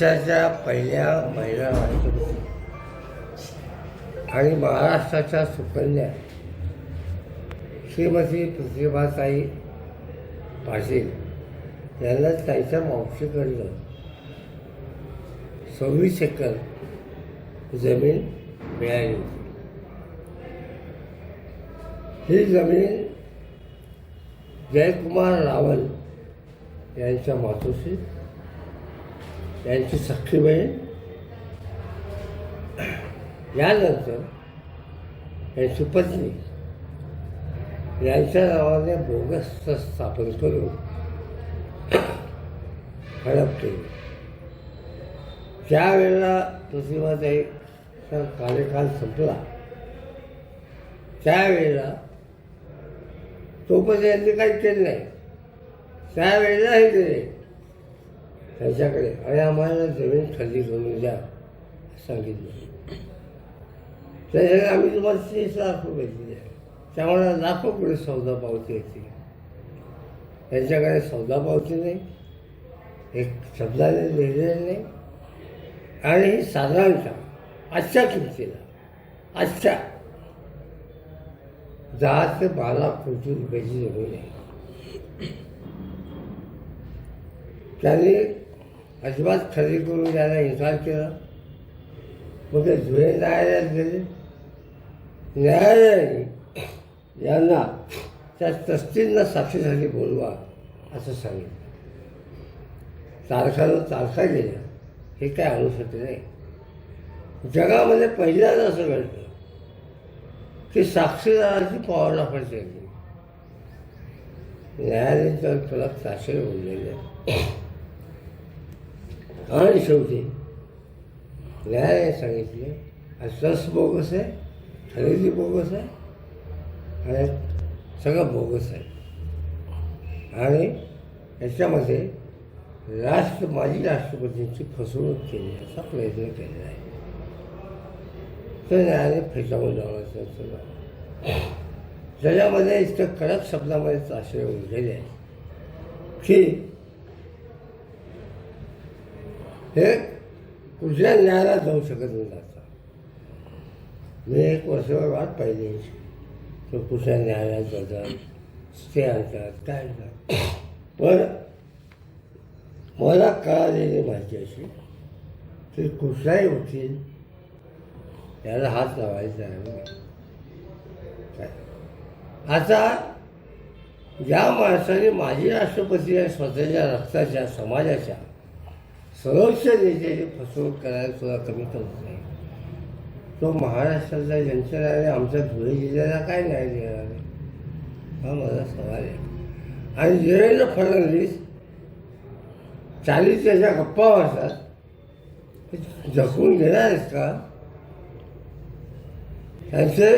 देशाच्या पहिल्या महिला राष्ट्रपती आणि महाराष्ट्राच्या सुकन्या श्रीमती प्रतिभाताई पाटील यांना त्यांच्या मावशीकडनं सव्वीस एकर जमीन मिळाली. होती ही जमीन जयकुमार रावल यांच्या मातोश्री त्यांची सख्खी बहीण. यानंतर यांची पत्नी. यांच्या नावाने बोगस स्थापन करून हडप केली. ज्यावेळेला प्रतिभाताईचा कार्यकाल संपला त्यावेळेला तोपर्यंत यांनी काही केलं नाही. त्यावेळेला हे दिले. त्यांच्याकडे आणि आम्हाला जमीन खरेदी करून द्या सांगितलं. त्याच्याकडे आम्ही तुम्हाला तीस लाख रुपये दिले. त्यामुळे लाखो पुढे सौदा पावती येते. त्यांच्याकडे सौदा पावती नाही एक शब्दाने लिहिलेलं नाही. आणि साधारणतः आजच्या किमतीला आजच्या दहा ते बारा कोटी रुपयाची जमीन आहे. त्यांनी अजिबात खरेदी करून द्यायला इन्कार केला. मग ते धुळे न्यायालयात गेले. न्यायालयाने यांना त्या ट्रस्टींना साक्षीसाठी बोलवा असं सांगितलं. तारखाला तारखा गेल्या. हे काय आणू शकते नाही जगामध्ये पहिल्यांदा असं घडलं की साक्षीदाराची पॉवर ऑफ न्यायालयाच्या तुला ताशे बोललेले आणि शेवटी. न्यायालयाने सांगितले. सस बोगस आहे खरेदी बोगस आहे आणि सगळं बोगस आहे. आणि याच्यामध्ये राष्ट्र माजी राष्ट्रपतींची फसवणूक केली असा प्रयत्न केलेला आहे. तर न्यायालय फेटाळून लावण्याचं सगळं ज्याच्यामध्ये इतकं कडक शब्दामध्ये आश्रय उरलेले आहे की हे कुठल्या न्यायालयात जाऊ शकत नाही आता. मी एक वर्षभर वाट पाहिजे तो कुठल्या न्यायालयात जातात ते आणतात काय आणतात पण मला कळालेली माहिती अशी की कुठलाही वकील याला हात लावायचा नाही काय? आता ज्या माणसाने माजी राष्ट्रपती आणि स्वतःच्या रक्ताच्या समाजाच्या. सर्वोच्च नेत्याची फसवणूक करायला सुद्धा कमी करत नाही तो महाराष्ट्राचा जनतेला आमच्या धुळे जिल्ह्याला काय न्याय देणार हा माझा सवाल आहे. आणि देवेंद्र फडणवीस चालीस त्याच्या गप्पा वाचतात जखून घेणार आहेत का? त्यांचे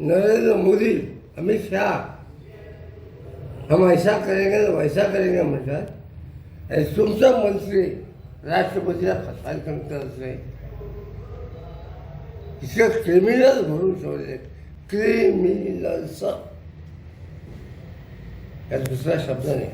नरेंद्र मोदी अमित शहा हम ऐसा करेंगे तो वैसा करेंगे म्हणतात. आणि तुमचा मंत्री राष्ट्रपतीला हस्तांतरण करत नाही. इथं क्रिमिनल भरून ठेवले क्रिमिनल्स या दुसरा शब्द नाही.